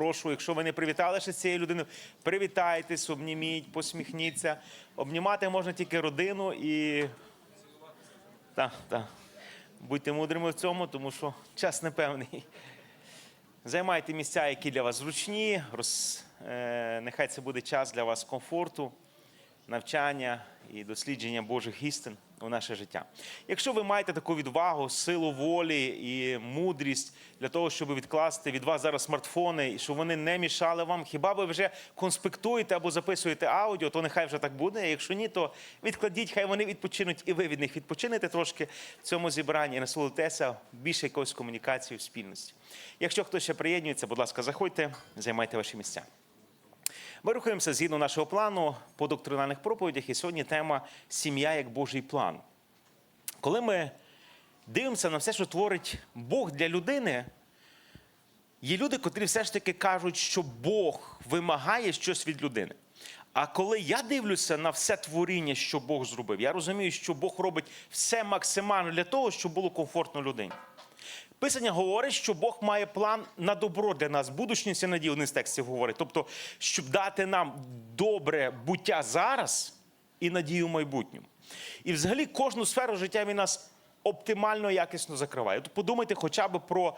прошу, якщо ви не привітали ще з цією людиною, привітайтесь, обніміть, посміхніться. Обнімати можна тільки родину і. Так, так. Будьте мудрими в цьому, тому що час непевний. Займайте місця, які для вас зручні. Роз, е, нехай це буде час для вас комфорту, навчання і дослідження Божих істин у наше життя. Якщо ви маєте таку відвагу, силу волі і мудрість для того, щоб відкласти від вас зараз смартфони, і щоб вони не мішали вам, хіба ви вже конспектуєте або записуєте аудіо, то нехай вже так буде. Якщо ні, то відкладіть, хай вони відпочинуть, і ви від них відпочинете трошки в цьому зібранні і насолодитеся більше якоюсь комунікацією в спільності. Якщо хтось ще приєднується, будь ласка, заходьте, займайте ваші місця. Ми рухаємося згідно нашого плану по доктринальних проповідях, і сьогодні тема сім'я як Божий план. Коли ми дивимося на все, що творить Бог для людини, є люди, котрі все ж таки кажуть, що Бог вимагає щось від людини. А коли я дивлюся на все творіння, що Бог зробив, я розумію, що Бог робить все максимально для того, щоб було комфортно людині. Писання говорить, що Бог має план на добро для нас. Будучність і надію, один з текстів говорить. Тобто, щоб дати нам добре буття зараз і надію в майбутньому. І взагалі кожну сферу життя він нас оптимально якісно закриває. От подумайте хоча б про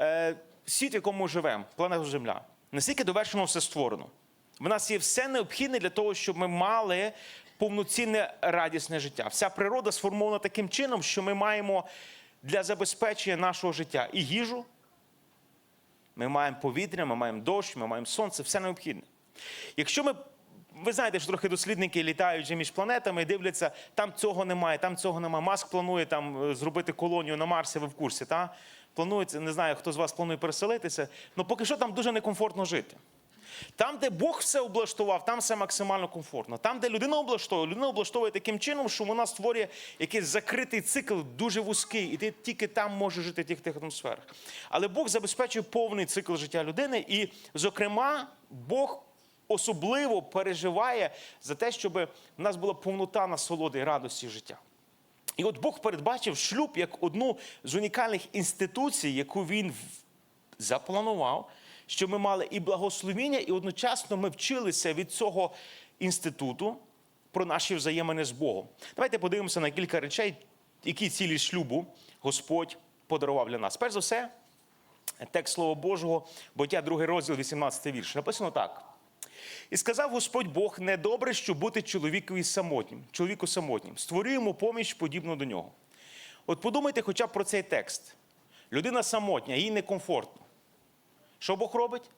е, світ, в якому ми живемо, планету Земля. Наскільки довершено все створено. В нас є все необхідне для того, щоб ми мали повноцінне радісне життя. Вся природа сформована таким чином, що ми маємо для забезпечення нашого життя і їжу. Ми маємо повітря, ми маємо дощ, ми маємо сонце, все необхідне. Якщо ми, ви знаєте, що трохи дослідники літають між планетами і дивляться, там цього немає, там цього немає. Маск планує там е, зробити колонію на Марсі, ви в курсі, та? Планується, не знаю, хто з вас планує переселитися, але поки що там дуже некомфортно жити. Там, де Бог все облаштував, там все максимально комфортно. Там, де людина облаштовує, людина облаштовує таким чином, що вона створює якийсь закритий цикл, дуже вузький, і ти тільки там можеш жити в тих тих атмосферах. Але Бог забезпечує повний цикл життя людини, і, зокрема, Бог особливо переживає за те, щоб в нас була повнота насолоди і радості життя. І от Бог передбачив шлюб як одну з унікальних інституцій, яку він запланував, щоб ми мали і благословіння, і одночасно ми вчилися від цього інституту про наші взаємини з Богом. Давайте подивимося на кілька речей, які цілі шлюбу Господь подарував для нас. Перш за все, текст Слова Божого, Буття, 2 розділ, 18 вірш. Написано так. І сказав Господь Бог, недобре, щоб бути чоловікові самотнім, чоловіку самотнім. Створив йому поміч подібну до нього. От подумайте хоча б про цей текст. Людина самотня, їй некомфортно. Що Бог робить?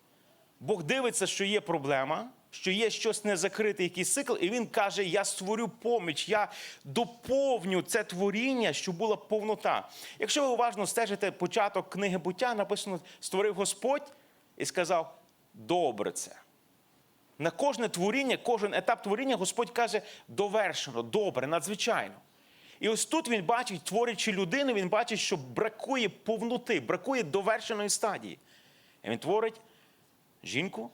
Бог дивиться, що є проблема, що є щось незакрите, якийсь цикл, і він каже: Я створю поміч, я доповню це творіння, щоб була повнота. Якщо ви уважно стежите початок книги буття, написано: створив Господь і сказав: добре це. На кожне творіння, кожен етап творіння Господь каже довершено, добре, надзвичайно. І ось тут він бачить, творячи людину, він бачить, що бракує повноти, бракує довершеної стадії. Він творить жінку.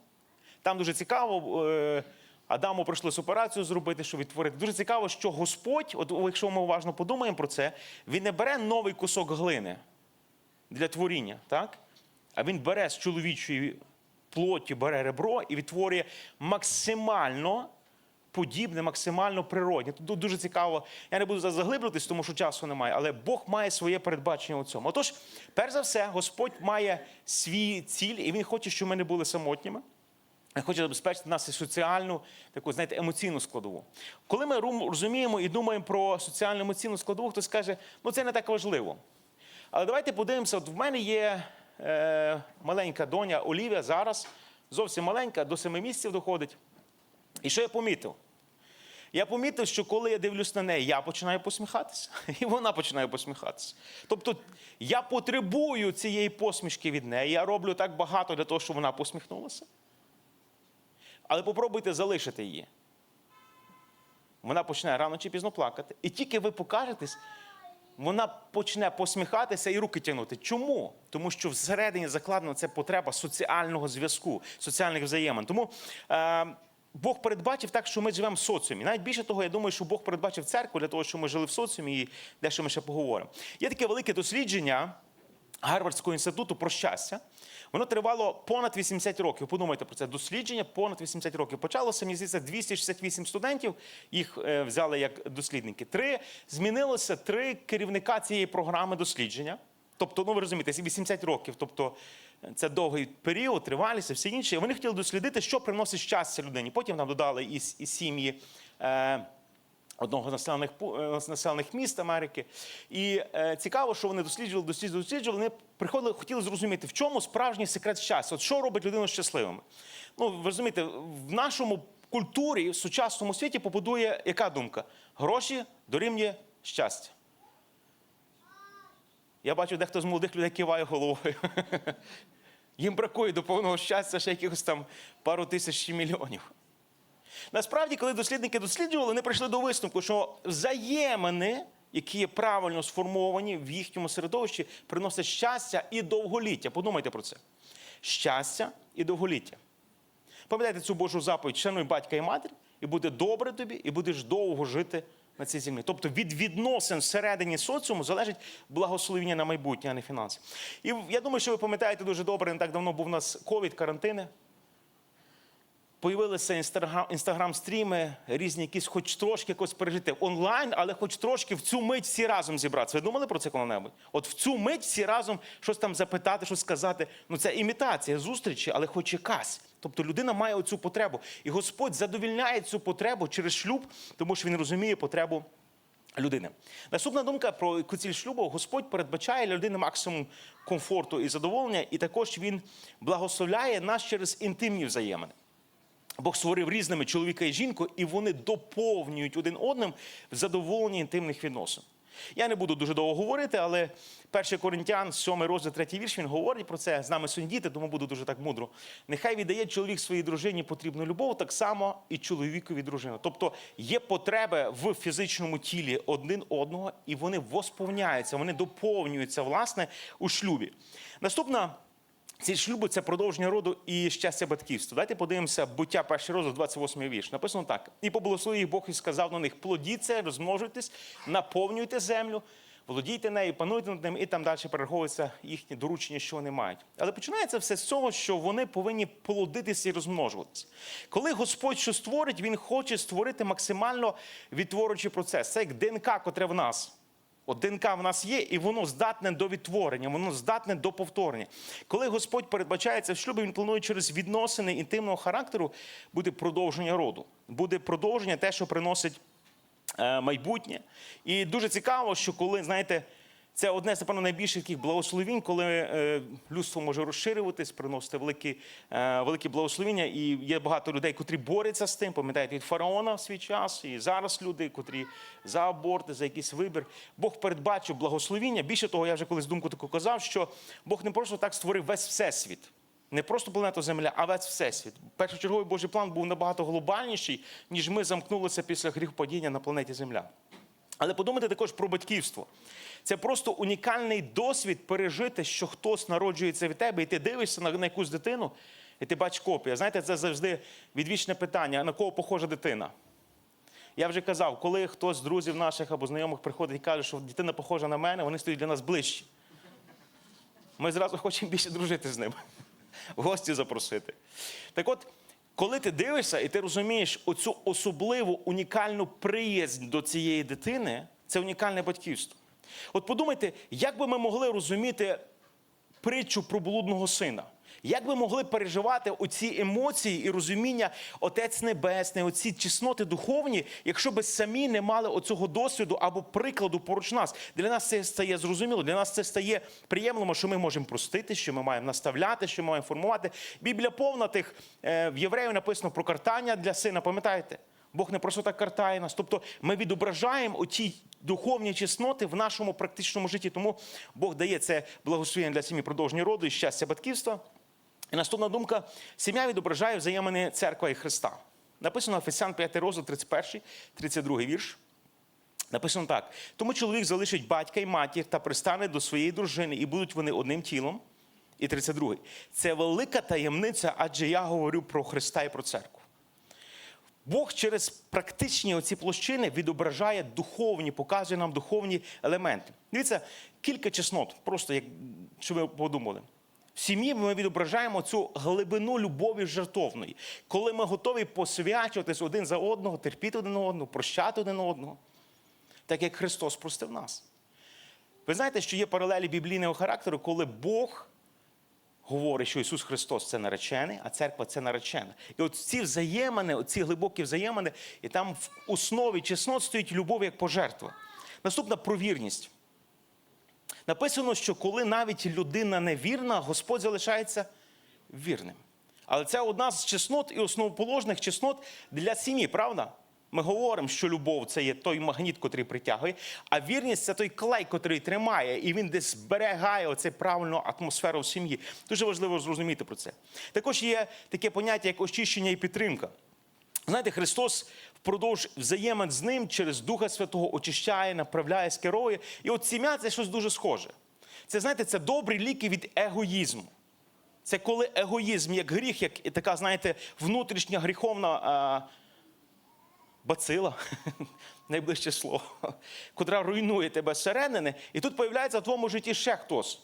Там дуже цікаво, е, Адаму прийшлося операцію зробити, щоб відтворити. Дуже цікаво, що Господь, от якщо ми уважно подумаємо про це, він не бере новий кусок глини для творіння, так? а він бере з чоловічої плоті, бере ребро і відтворює максимально подібне, максимально природне. Тут дуже цікаво. Я не буду заглиблюватись, тому що часу немає, але Бог має своє передбачення у цьому. Отож, перш за все, Господь має свій ціль, і Він хоче, щоб ми не були самотніми. Він хоче забезпечити нас і соціальну, таку, знаєте, емоційну складову. Коли ми розуміємо і думаємо про соціальну емоційну складову, хтось каже, ну це не так важливо. Але давайте подивимося, от в мене є е, маленька доня Олівія зараз, зовсім маленька, до семи місяців доходить. І що я помітив? Я помітив, що коли я дивлюсь на неї, я починаю посміхатися, і вона починає посміхатися. Тобто я потребую цієї посмішки від неї. Я роблю так багато для того, щоб вона посміхнулася. Але попробуйте залишити її. Вона почне рано чи пізно плакати. І тільки ви покажетесь, вона почне посміхатися і руки тягнути. Чому? Тому що всередині закладена ця потреба соціального зв'язку, соціальних взаємин. Тому е, Бог передбачив так, що ми живемо в соціумі. Навіть більше того, я думаю, що Бог передбачив церкву для того, щоб ми жили в соціумі, і дещо ми ще поговоримо. Є таке велике дослідження Гарвардського інституту про щастя. Воно тривало понад 80 років. Подумайте про це. Дослідження понад 80 років. Почалося, мені здається, 268 студентів. Їх е, взяли як дослідники. Три змінилося три керівника цієї програми дослідження. Тобто, ну ви розумієте, 80 років. Тобто це довгий період, тривалість і все інше. Вони хотіли дослідити, що приносить щастя людині. Потім нам додали і, і сім'ї. Е, Одного з населених е, населених міст Америки, і е, цікаво, що вони досліджували, досліджували, досліджували. Вони приходили, хотіли зрозуміти, в чому справжній секрет щастя. От що робить людину щасливими. Ну ви розумієте, в нашому культурі, в сучасному світі побудує яка думка? Гроші дорівнює щастя. Я бачу, дехто з молодих людей киває головою. Їм бракує до повного щастя ще якихось там пару тисяч мільйонів. Насправді, коли дослідники досліджували, вони прийшли до висновку, що взаємини, які є правильно сформовані в їхньому середовищі, приносять щастя і довголіття. Подумайте про це. Щастя і довголіття. Пам'ятайте цю Божу заповідь, шануй батька і матір, і буде добре тобі, і будеш довго жити на цій землі. Тобто від відносин всередині соціуму залежить благословення на майбутнє, а не фінанси. І я думаю, що ви пам'ятаєте дуже добре, не так давно був у нас ковід, карантини. Появилися інстаграм, інстаграм-стріми, різні якісь, хоч трошки якось пережити онлайн, але хоч трошки в цю мить всі разом зібратися. Ви думали про це коли-небудь? От в цю мить всі разом щось там запитати, щось сказати. Ну це імітація зустрічі, але хоч якась. Тобто людина має оцю потребу. І Господь задовільняє цю потребу через шлюб, тому що він розуміє потребу людини. Наступна думка про ціль шлюбу. Господь передбачає для людини максимум комфорту і задоволення, і також він благословляє нас через інтимні взаємини. Бог створив різними чоловіка і жінку, і вони доповнюють один одним в задоволенні інтимних відносин. Я не буду дуже довго говорити, але 1 Коринтян, 7 розділ, 3 вірш, він говорить про це. З нами сундіти, тому буду дуже так мудро. Нехай віддає чоловік своїй дружині потрібну любов, так само і чоловікові дружину. Тобто є потреби в фізичному тілі один одного, і вони восповняються, вони доповнюються власне у шлюбі. Наступна Ціль шлюбу це продовження роду і щастя батьківства. Давайте подивимося буття перший розділ, 28 вірш. Написано так: і поблагословив їх Бог і сказав на них: плодіться, розмножуйтесь, наповнюйте землю, володійте нею, пануйте над ним, і там далі перераховується їхні доручення, що вони мають. Але починається все з цього, що вони повинні плодитися і розмножуватися. Коли Господь що створить, Він хоче створити максимально відтворюючий процес. Це як ДНК, котре в нас. От ДНК в нас є, і воно здатне до відтворення, воно здатне до повторення. Коли Господь передбачається в шлюбі, він планує через відносини інтимного характеру буде продовження роду, буде продовження те, що приносить е, майбутнє. І дуже цікаво, що коли, знаєте, це одне з напевно, найбільших таких благословінь, коли е, людство може розширюватись, приносити великі, е, великі благословіння. І є багато людей, котрі борються з тим. Пам'ятаєте, від фараона в свій час, і зараз люди, котрі за аборти, за якийсь вибір. Бог передбачив благословіння. Більше того, я вже колись думку таку казав, що Бог не просто так створив весь всесвіт. Не просто планету Земля, а весь всесвіт. Першочерговий Божий план був набагато глобальніший, ніж ми замкнулися після гріхопадіння на планеті Земля. Але подумайте також про батьківство. Це просто унікальний досвід пережити, що хтось народжується від тебе, і ти дивишся на, на якусь дитину, і ти бачиш копію. Знаєте, це завжди відвічне питання: на кого похожа дитина? Я вже казав, коли хтось з друзів наших або знайомих приходить і каже, що дитина похожа на мене, вони стають для нас ближчі. Ми зразу хочемо більше дружити з ним, в гості запросити. Так от, коли ти дивишся і ти розумієш оцю особливу унікальну приязнь до цієї дитини, це унікальне батьківство. От подумайте, як би ми могли розуміти притчу про блудного сина? Як би могли переживати оці емоції і розуміння Отець Небесний, оці чесноти духовні, якщо би самі не мали оцього досвіду або прикладу поруч нас? Для нас це стає зрозуміло, для нас це стає приємно, що ми можемо простити, що ми маємо наставляти, що ми маємо формувати. Біблія повна тих е, в євреїв написано про картання для сина. Пам'ятаєте? Бог не просто так картає нас. Тобто ми відображаємо оті духовні чесноти в нашому практичному житті. Тому Бог дає це благословення для сім'ї продовження роду і щастя батьківства. І наступна думка: сім'я відображає взаємини церква і Христа. Написано Ефесян 5 розділ, 31, 32 вірш. Написано так: тому чоловік залишить батька і матір та пристане до своєї дружини, і будуть вони одним тілом. І 32. Це велика таємниця, адже я говорю про Христа і про церкву. Бог через практичні оці площини відображає духовні, показує нам духовні елементи. Дивіться, кілька чеснот, просто як щоб ви подумали. В сім'ї ми відображаємо цю глибину любові жертовної, коли ми готові посвячуватись один за одного, терпіти один одного, прощати один одного, так як Христос простив нас. Ви знаєте, що є паралелі біблійного характеру, коли Бог говорить, що Ісус Христос це наречений, а церква це наречена. І от ці взаємини, ці глибокі взаємини, і там в основі чеснот стоїть любов як пожертва. Наступна про вірність. Написано, що коли навіть людина невірна, Господь залишається вірним. Але це одна з чеснот і основоположних чеснот для сім'ї, правда? Ми говоримо, що любов це є той магніт, котрий притягує, а вірність це той клей, котрий тримає, і він десь зберігає оцю правильну атмосферу в сім'ї. Дуже важливо зрозуміти про це. Також є таке поняття, як очищення і підтримка. Знаєте, Христос впродовж взаємин з ним через Духа Святого очищає, направляє, скерує. І от сім'я це щось дуже схоже. Це, знаєте, це добрі ліки від егоїзму. Це коли егоїзм як гріх, як така, знаєте, внутрішня гріховна бацила, найближче слово, котра руйнує тебе зсередини, і тут появляється в твоєму житті ще хтось.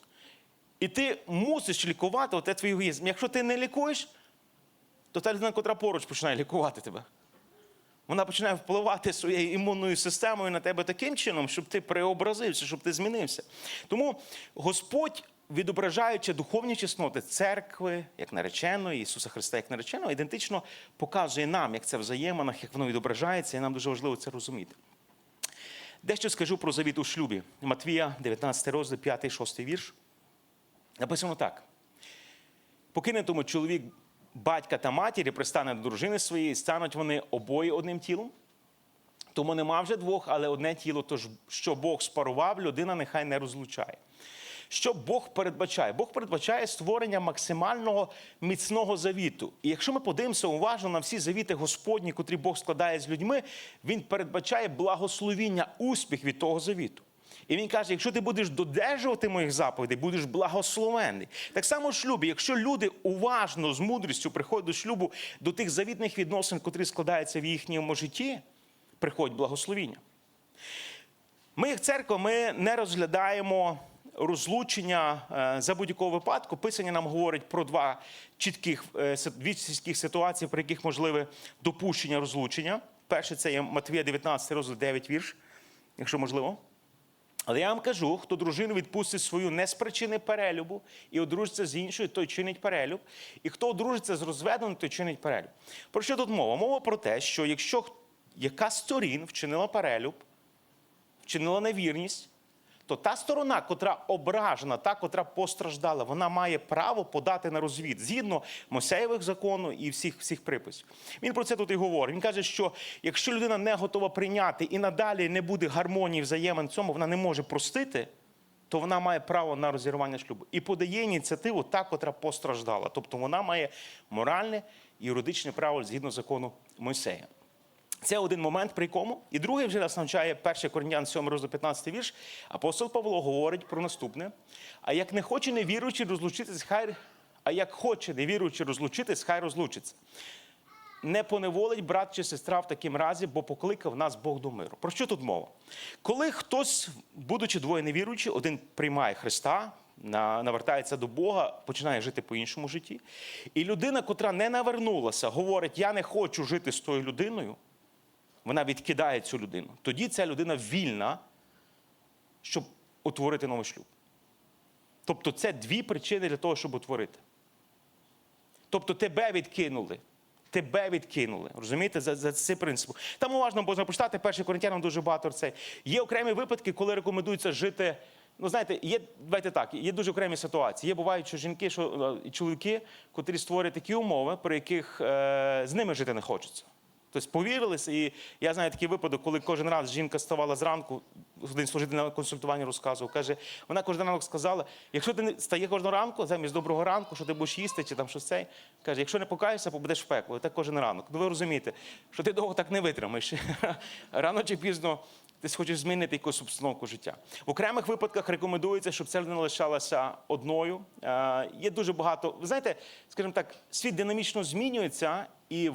І ти мусиш лікувати оте твій егоїзм. Якщо ти не лікуєш, то та людина, котра поруч починає лікувати тебе. Вона починає впливати своєю імунною системою на тебе таким чином, щоб ти преобразився, щоб ти змінився. Тому Господь, відображаючи духовні чесноти церкви, як нареченої, Ісуса Христа як нареченого, ідентично показує нам, як це в взаєминах, як воно відображається, і нам дуже важливо це розуміти. Дещо скажу про завіт у шлюбі. Матвія, 19 розділ, 5, 6 вірш. Написано так. Покине тому чоловік батька та матір і пристане до дружини своєї, стануть вони обоє одним тілом. Тому нема вже двох, але одне тіло. Тож що Бог спарував, людина нехай не розлучає. Що Бог передбачає? Бог передбачає створення максимального міцного завіту. І якщо ми подивимося уважно на всі завіти Господні, котрі Бог складає з людьми, він передбачає благословіння, успіх від того завіту. І він каже: якщо ти будеш додержувати моїх заповідей, будеш благословений. Так само в шлюбі, якщо люди уважно з мудрістю приходять до шлюбу до тих завітних відносин, котрі складаються в їхньому житті, приходять благословіння. Ми, як церква, ми не розглядаємо розлучення е, за будь-якого випадку. Писання нам говорить про два чітких е, чітких ситуації, при яких можливе допущення розлучення. Перше це є Матвія 19, розділ 9 вірш, якщо можливо. Але я вам кажу, хто дружину відпустить свою не з причини перелюбу і одружиться з іншою, той чинить перелюб. І хто одружиться з розведеним, той чинить перелюб. Про що тут мова? Мова про те, що якщо яка сторін вчинила перелюб, вчинила невірність, то та сторона, котра ображена, та, котра постраждала, вона має право подати на розвід згідно Мосеєвих закону і всіх, всіх приписів. Він про це тут і говорить. Він каже, що якщо людина не готова прийняти і надалі не буде гармонії взаємин цьому, вона не може простити, то вона має право на розірвання шлюбу. І подає ініціативу та, котра постраждала. Тобто вона має моральне і юридичне право згідно закону Мойсея. Це один момент, при якому. І другий вже нас навчає 1 Коринтян 7 розділ 15 вірш. Апостол Павло говорить про наступне: а як не хоче невіруючий розлучитись, хай а як хоче невіруючий розлучитись, хай розлучиться. Не поневолить брат чи сестра в таким разі, бо покликав нас Бог до миру. Про що тут мова? Коли хтось, будучи двоє невіруючі, один приймає Христа, навертається до Бога, починає жити по іншому житті. І людина, котра не навернулася, говорить: Я не хочу жити з тою людиною, вона відкидає цю людину. Тоді ця людина вільна, щоб утворити новий шлюб. Тобто це дві причини для того, щоб утворити. Тобто тебе відкинули. Тебе відкинули. Розумієте, за, за цей принцип. Там уважно можна почитати, перший коринтянам дуже багато це. Є окремі випадки, коли рекомендується жити. Ну, знаєте, є, давайте так, є дуже окремі ситуації. Є бувають, що жінки, що е, чоловіки, котрі створюють такі умови, при яких е, з ними жити не хочеться. Тобто повірилися, і я знаю такий випадок, коли кожен раз жінка ставала зранку, один служитель на консультуванні розказував, каже, вона кожен ранок сказала, якщо ти не стає кожного ранку, замість доброго ранку, що ти будеш їсти, чи там щось цей, каже, якщо не покаєшся, попадеш в пекло. І так кожен ранок. Ну ви розумієте, що ти довго так не витримаєш. Рано чи пізно ти хочеш змінити якусь обстановку життя. В окремих випадках рекомендується, щоб ця людина лишалася одною. Е, Є дуже багато. Ви знаєте, скажімо так, світ динамічно змінюється, і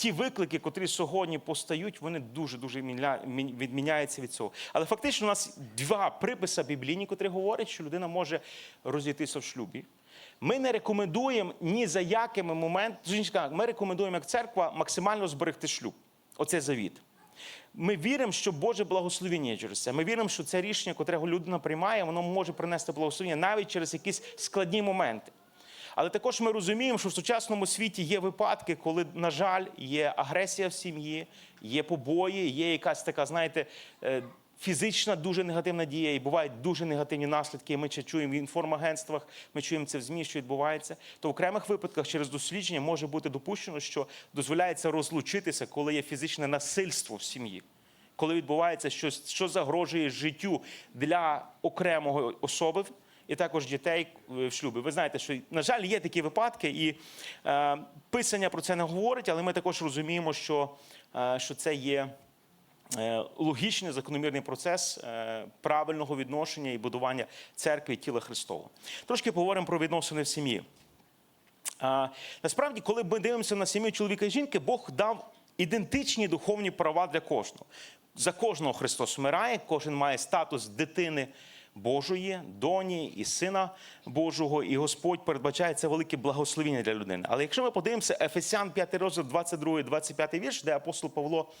ті виклики, котрі сьогодні постають, вони дуже дуже відміняються від цього. Але фактично у нас два приписи біблійні, котрі говорять, що людина може розійтися в шлюбі. Ми не рекомендуємо ні за якими моментами, ми рекомендуємо як церква максимально зберегти шлюб. Оце завіт. Ми віримо, що Боже благословення є через це. Ми віримо, що це рішення, яке людина приймає, воно може принести благословення навіть через якісь складні моменти. Але також ми розуміємо, що в сучасному світі є випадки, коли, на жаль, є агресія в сім'ї, є побої, є якась така, знаєте, е, фізична дуже негативна дія, і бувають дуже негативні наслідки. і Ми це чуємо в інформагентствах, ми чуємо це в ЗМІ, що відбувається. То в окремих випадках через дослідження може бути допущено, що дозволяється розлучитися, коли є фізичне насильство в сім'ї. Коли відбувається щось, що загрожує життю для окремого особи, і також дітей е, в шлюбі. Ви знаєте, що на жаль, є такі випадки, і е, писання про це не говорить, але ми також розуміємо, що, е, що це є е, логічний закономірний процес е, правильного відношення і будування церкви і тіла Христового. Трошки поговоримо про відносини в сім'ї. Насправді, коли ми дивимося на сім'ю чоловіка і жінки, Бог дав ідентичні духовні права для кожного. За кожного Христос вмирає, кожен має статус дитини Божої, доні і сина Божого, і Господь передбачає це велике благословіння для людини. Але якщо ми подивимося Ефесян 5 розділ 22, 25 вірш, де апостол Павло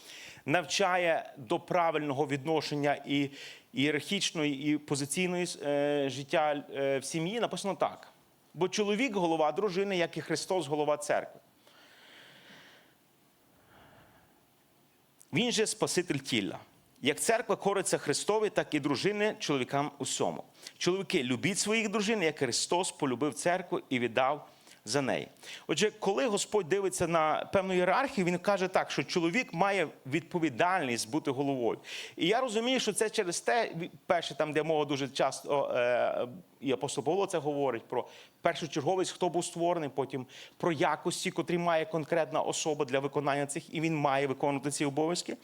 навчає до правильного відношення і ієрархічної, і позиційної е, життя е, в сім'ї, написано так. Бо чоловік голова дружини, як і Христос голова церкви. Він же Спаситель тіла. Як церква кориться Христові, так і дружини чоловікам усьому. Чоловіки, любіть своїх дружин, як Христос полюбив церкву і віддав за неї. Отже, коли Господь дивиться на певну ієрархію, він каже так, що чоловік має відповідальність бути головою. І я розумію, що це через те, перше, там, де мова дуже часто, е, і апостол Павло це говорить про першочерговість, хто був створений, потім про якості, котрі має конкретна особа для виконання цих, і він має виконувати ці обов'язки.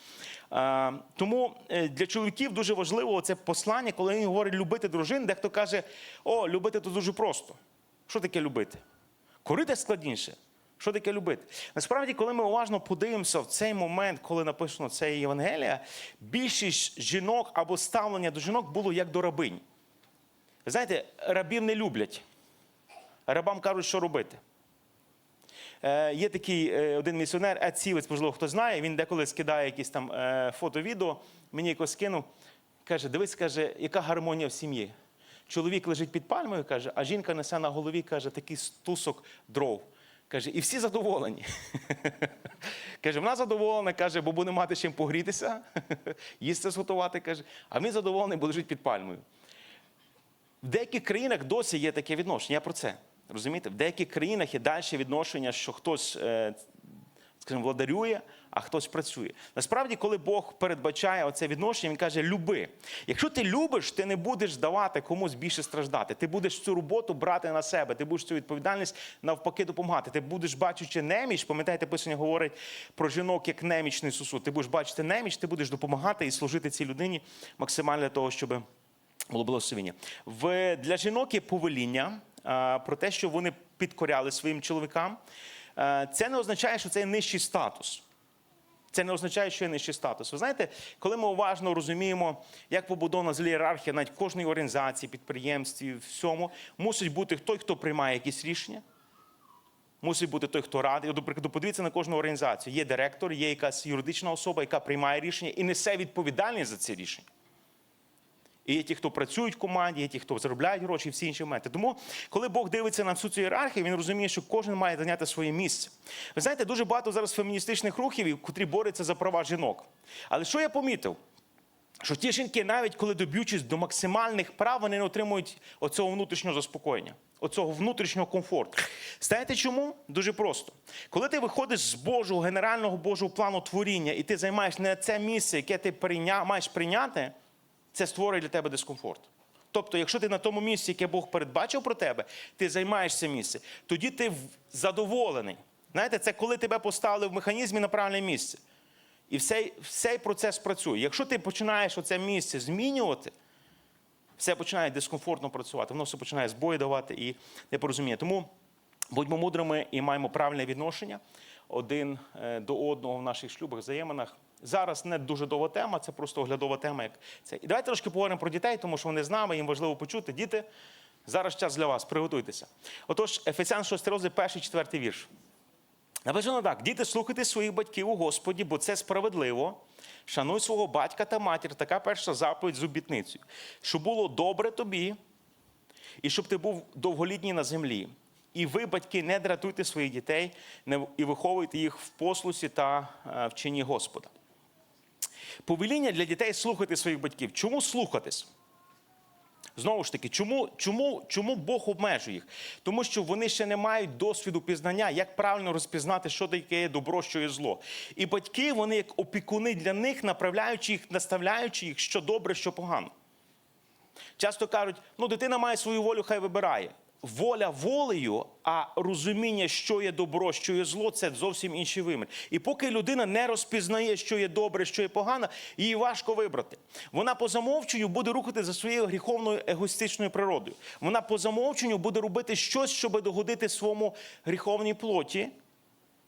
Е, тому е, для чоловіків дуже важливо це послання, коли він говорить любити дружин, дехто каже, о, любити то дуже просто. Що таке любити? Корити складніше. Що таке любити? Насправді, коли ми уважно подивимося в цей момент, коли написано це Євангелія, більшість жінок або ставлення до жінок було як до рабинь. Ви знаєте, рабів не люблять. Рабам кажуть, що робити. Е, є такий е, один місіонер, Ед Сівець, можливо, хто знає, він деколи скидає якісь там е, фото-відео, мені якось скинув, каже, дивись, каже, яка гармонія в сім'ї. Чоловік лежить під пальмою, каже, а жінка несе на голові, каже, такий стусок дров. Каже, і всі задоволені. каже, вона задоволена, каже, бо буде мати чим погрітися, їсти зготувати, каже, а він задоволений, бо лежить під пальмою. В деяких країнах досі є таке відношення. Я про це. Розумієте? В деяких країнах є далі відношення, що хтось, е, скажімо, владарює, а хтось працює. Насправді, коли Бог передбачає оце відношення, він каже: люби. Якщо ти любиш, ти не будеш давати комусь більше страждати. Ти будеш цю роботу брати на себе, ти будеш цю відповідальність навпаки допомагати. Ти будеш бачучи неміч, пам'ятаєте, писання говорить про жінок як немічний сусуд. Ти будеш бачити неміч, ти будеш допомагати і служити цій людині максимально для того, щоб було благословення. В для жінок є повеління а, про те, що вони підкоряли своїм чоловікам. А, Це не означає, що це є нижчий статус. Це не означає, що є нижчий статус. Ви знаєте, коли ми уважно розуміємо, як побудована взагалі ієрархія навіть кожної організації, підприємстві, всьому, мусить бути той, хто приймає якісь рішення. Мусить бути той, хто радий. Наприклад, подивіться на кожну організацію. Є директор, є якась юридична особа, яка приймає рішення і несе відповідальність за ці рішення. І є ті, хто працюють в команді, є ті, хто заробляють гроші, і всі інші моменти. Тому, коли Бог дивиться на всю цю ієрархію, він розуміє, що кожен має зайняти своє місце. Ви знаєте, дуже багато зараз феміністичних рухів, котрі борються за права жінок. Але що я помітив? Що ті жінки, навіть коли доб'ючись до максимальних прав, вони не отримують оцього внутрішнього заспокоєння, оцього внутрішнього комфорту. Знаєте чому? Дуже просто. Коли ти виходиш з Божого, генерального Божого плану творіння, і ти займаєш не це місце, яке ти прийня... маєш прийняти, це створює для тебе дискомфорт. Тобто, якщо ти на тому місці, яке Бог передбачив про тебе, ти займаєш це місце, тоді ти задоволений. Знаєте, це коли тебе поставили в механізмі на правильне місце. І всей процес працює. Якщо ти починаєш оце місце змінювати, все починає дискомфортно працювати, воно все починає збої давати і непорозуміння. Тому будьмо мудрими і маємо правильне відношення один е, до одного в наших шлюбах, взаєминах. Зараз не дуже довга тема, це просто оглядова тема. Як це. І давайте трошки поговоримо про дітей, тому що вони з нами, їм важливо почути. Діти, Зараз час для вас, приготуйтеся. Отож, Ефесян 6 розділ, перший, четвертий вірш. Написано так: діти, слухайте своїх батьків у Господі, бо це справедливо. Шануй свого батька та матір, така перша заповідь з обітницею, щоб було добре тобі, і щоб ти був довголітній на землі. І ви, батьки, не дратуйте своїх дітей і виховуйте їх в послусі та е, вченні Господа. Повеління для дітей слухати своїх батьків. Чому слухатись? Знову ж таки, чому, чому, чому Бог обмежує їх? Тому що вони ще не мають досвіду пізнання, як правильно розпізнати, що таке є добро, що є зло. І батьки, вони як опікуни для них, направляючи їх, наставляючи їх, що добре, що погано. Часто кажуть, ну дитина має свою волю, хай вибирає. Воля волею, а розуміння, що є добро, що є зло, це зовсім інший вимір. І поки людина не розпізнає, що є добре, що є погано, їй важко вибрати. Вона по замовченню буде рухати за своєю гріховною егоїстичною природою. Вона по замовченню буде робити щось, щоб догодити своєму гріховній плоті,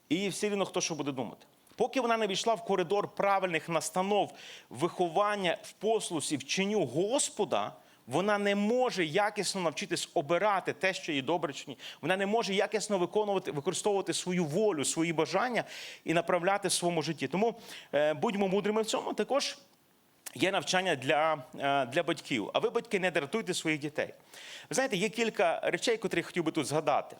і їй все рівно хто що буде думати. Поки вона не війшла в коридор правильних настанов виховання в послусі, вченню Господа, вона не може якісно навчитись обирати те, що їй добре чи ні. Вона не може якісно виконувати, використовувати свою волю, свої бажання і направляти в своєму житті. Тому е, будьмо мудрими в цьому. Також Є навчання для, е, для батьків, а ви, батьки, не дратуйте своїх дітей. Ви знаєте, є кілька речей, котрі я хотів би тут згадати.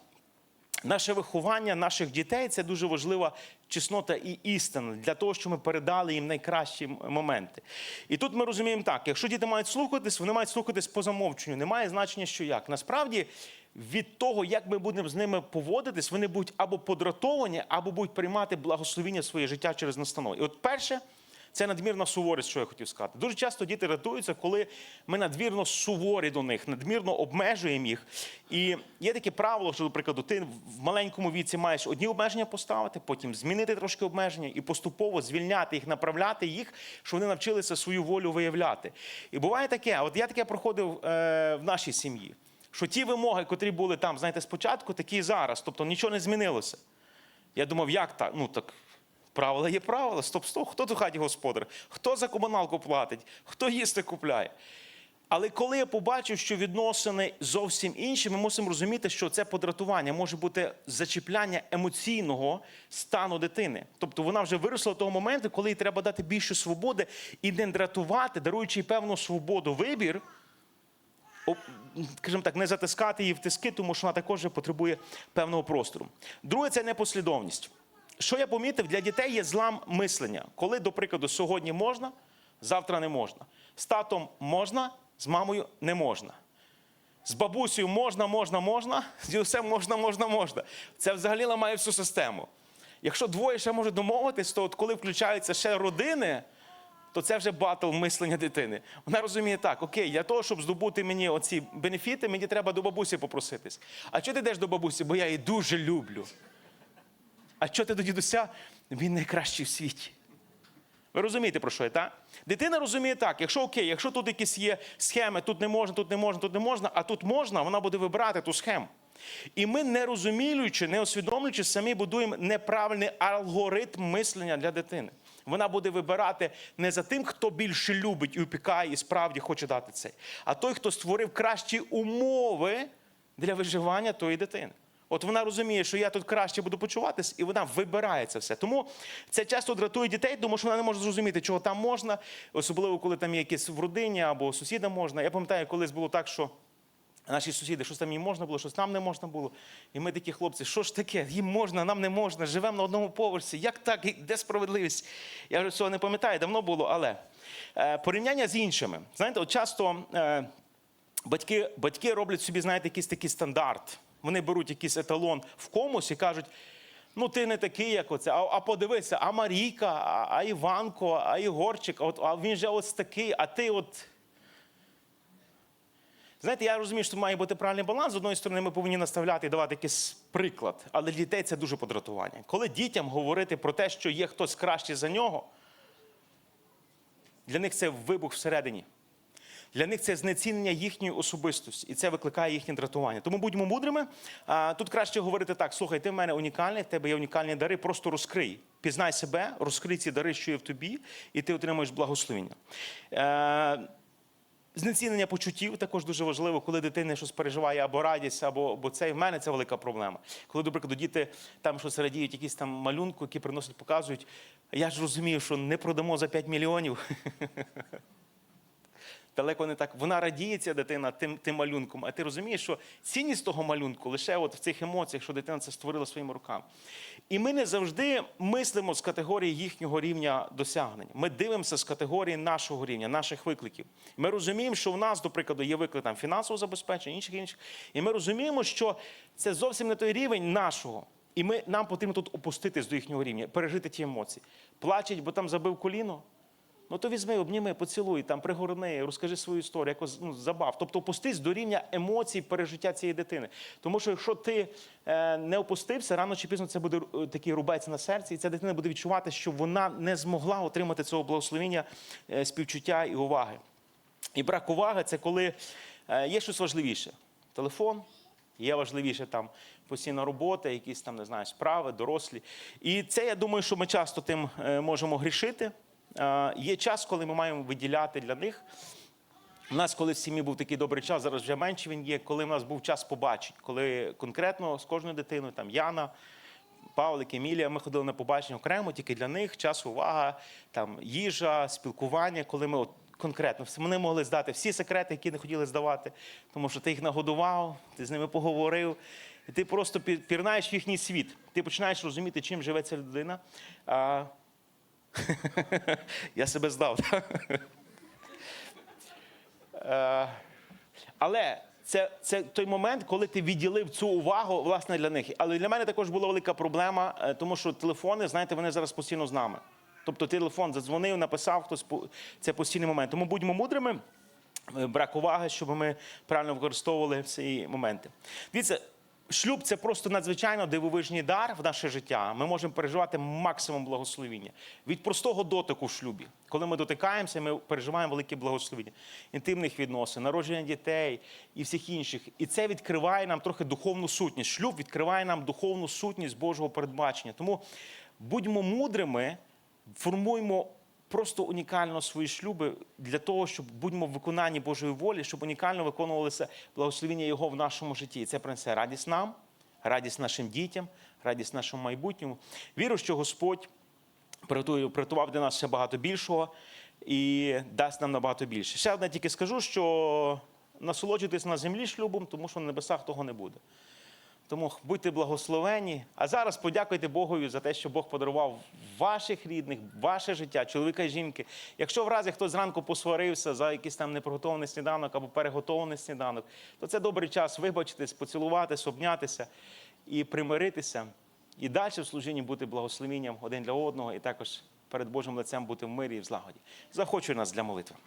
Наше виховання наших дітей це дуже важлива чеснота і істина для того, щоб ми передали їм найкращі моменти. І тут ми розуміємо так: якщо діти мають слухатись, вони мають слухатись по замовченню. Немає значення, що як. Насправді, від того, як ми будемо з ними поводитись, вони будуть або подратовані, або будуть приймати благословіння в своє життя через настанову. І от перше. Це надмірна суворість, що я хотів сказати. Дуже часто діти рятуються, коли ми надмірно суворі до них, надмірно обмежуємо їх. І є таке правило, що, до прикладу, ти в маленькому віці маєш одні обмеження поставити, потім змінити трошки обмеження і поступово звільняти їх, направляти їх, щоб вони навчилися свою волю виявляти. І буває таке, от я таке проходив е, в нашій сім'ї, що ті вимоги, котрі були там, знаєте, спочатку, такі і зараз. Тобто нічого не змінилося. Я думав, як так? Ну так правила є правила. Стоп, стоп. Хто тут хаті господар? Хто за комуналку платить? Хто їсти купляє? Але коли я побачив, що відносини зовсім інші, ми мусимо розуміти, що це подратування може бути зачіпляння емоційного стану дитини. Тобто вона вже виросла до того моменту, коли їй треба дати більше свободи і не дратувати, даруючи їй певну свободу вибір, скажімо так, не затискати її в тиски, тому що вона також потребує певного простору. Друге, це непослідовність. Що я помітив, для дітей є злам мислення. Коли, до прикладу, сьогодні можна, завтра не можна. З татом можна, з мамою не можна. З бабусею можна, можна, можна, з дідусем можна, можна, можна. Це взагалі ламає всю систему. Якщо двоє ще можуть домовитись, то от коли включаються ще родини, то це вже батл мислення дитини. Вона розуміє так: окей, для того, щоб здобути мені оці бенефіти, мені треба до бабусі попроситись. А чого ти йдеш до бабусі? Бо я її дуже люблю. А що ти до дідуся? Він найкращий в світі. Ви розумієте, про що я, так? Дитина розуміє так, якщо окей, якщо тут якісь є схеми, тут не можна, тут не можна, тут не можна, а тут можна, вона буде вибирати ту схему. І ми, не розуміючи, не усвідомлюючи, самі будуємо неправильний алгоритм мислення для дитини. Вона буде вибирати не за тим, хто більше любить і опікає, і справді хоче дати цей, а той, хто створив кращі умови для виживання тої дитини. От вона розуміє, що я тут краще буду почуватись, і вона вибирає це все. Тому це часто дратує дітей, тому що вона не може зрозуміти, чого там можна, особливо коли там є якісь в родині або сусіда можна. Я пам'ятаю, колись було так, що наші сусіди, щось там їм можна було, щось нам не можна було. І ми такі хлопці, що ж таке? Їм можна, нам не можна, живемо на одному поверсі. Як так? Де справедливість? Я вже цього не пам'ятаю, давно було, але е, порівняння з іншими. Знаєте, от часто е, батьки, батьки роблять собі, знаєте, якийсь такий стандарт. Вони беруть якийсь еталон в комусь і кажуть. Ну, ти не такий, як оце. А, а подивися, а Марійка, а, а Іванко, а Ігорчик, от, а він же ось такий, а ти от. Знаєте, я розумію, що має бути правильний баланс. З одної сторони, ми повинні наставляти і давати якийсь приклад, але для дітей це дуже подратування. Коли дітям говорити про те, що є хтось кращий за нього, для них це вибух всередині. Для них це знецінення їхньої особистості, і це викликає їхнє дратування. Тому будьмо мудрими. Тут краще говорити так: слухай, ти в мене унікальний, в тебе є унікальні дари, просто розкрий. Пізнай себе, розкрий ці дари, що є в тобі, і ти отримаєш благословення. Е, Знецінення почуттів також дуже важливо, коли дитина щось переживає або радість, або, або це в мене це велика проблема. Коли, до прикладу, діти там щось радіють, якісь там малюнку, які приносять, показують. Я ж розумію, що не продамо за 5 мільйонів. Далеко не так. Вона радіється, дитина, тим, тим малюнком. А ти розумієш, що цінність того малюнку лише от в цих емоціях, що дитина це створила своїми руками. І ми не завжди мислимо з категорії їхнього рівня досягнень. Ми дивимося з категорії нашого рівня, наших викликів. Ми розуміємо, що в нас, до прикладу, є виклик там, фінансового забезпечення, інших інших. І ми розуміємо, що це зовсім не той рівень нашого. І ми, нам потрібно тут опуститись до їхнього рівня, пережити ті емоції. Плачуть, бо там забив коліно. Ну то візьми, обніми, поцілуй, там пригорни, розкажи свою історію, якось ну, забав. Тобто опустись до рівня емоцій, пережиття цієї дитини. Тому що якщо ти е, не опустився, рано чи пізно це буде е, такий рубець на серці, і ця дитина буде відчувати, що вона не змогла отримати цього благословення, е, співчуття і уваги. І брак уваги це коли е, є щось важливіше. Телефон, є важливіше там постійна робота, якісь там, не знаю, справи, дорослі. І це, я думаю, що ми часто тим е, можемо грішити. Е, Є час, коли ми маємо виділяти для них. У нас, коли в сім'ї був такий добрий час, зараз вже менше він є, коли в нас був час побачень, коли конкретно з кожною дитиною, там Яна, Павлик, Емілія, ми ходили на побачення окремо, тільки для них час, увага, там їжа, спілкування, коли ми от конкретно вони могли здати всі секрети, які не хотіли здавати, тому що ти їх нагодував, ти з ними поговорив, і ти просто пірнаєш в їхній світ. Ти починаєш розуміти, чим живе ця людина. Я себе здав. Е, Але це, це той момент, коли ти відділив цю увагу власне для них. Але для мене також була велика проблема, е, тому що телефони, знаєте, вони зараз постійно з нами. Тобто телефон задзвонив, написав хтось це постійний момент. Тому будьмо мудрими, е, брак уваги, щоб ми правильно використовували ці моменти. Дивіться, шлюб це просто надзвичайно дивовижний дар в наше життя. Ми можемо переживати максимум благословіння. Від простого дотику в шлюбі. Коли ми дотикаємося, ми переживаємо велике благословіння інтимних відносин, народження дітей і всіх інших. І це відкриває нам трохи духовну сутність. Шлюб відкриває нам духовну сутність Божого передбачення. Тому будьмо мудрими, формуємо просто унікально свої шлюби для того, щоб будьмо в виконанні Божої волі, щоб унікально виконувалося благословіння Його в нашому житті. І це принесе радість нам, радість нашим дітям, радість нашому майбутньому. Вірю, що Господь приготував для нас ще багато більшого і дасть нам набагато більше. Ще одне тільки скажу, що насолоджуйтесь на землі шлюбом, тому що на небесах того не буде. Тому будьте благословені. А зараз подякуйте Богові за те, що Бог подарував ваших рідних, ваше життя, чоловіка і жінки. Якщо в разі хтось зранку посварився за якийсь там неприготований сніданок або переготований сніданок, то це добрий час вибачитись, поцілуватись, обнятися і примиритися. І далі в служінні бути благословенням один для одного, і також перед Божим лицем бути в мирі і в злагоді. Захочу нас для молитви.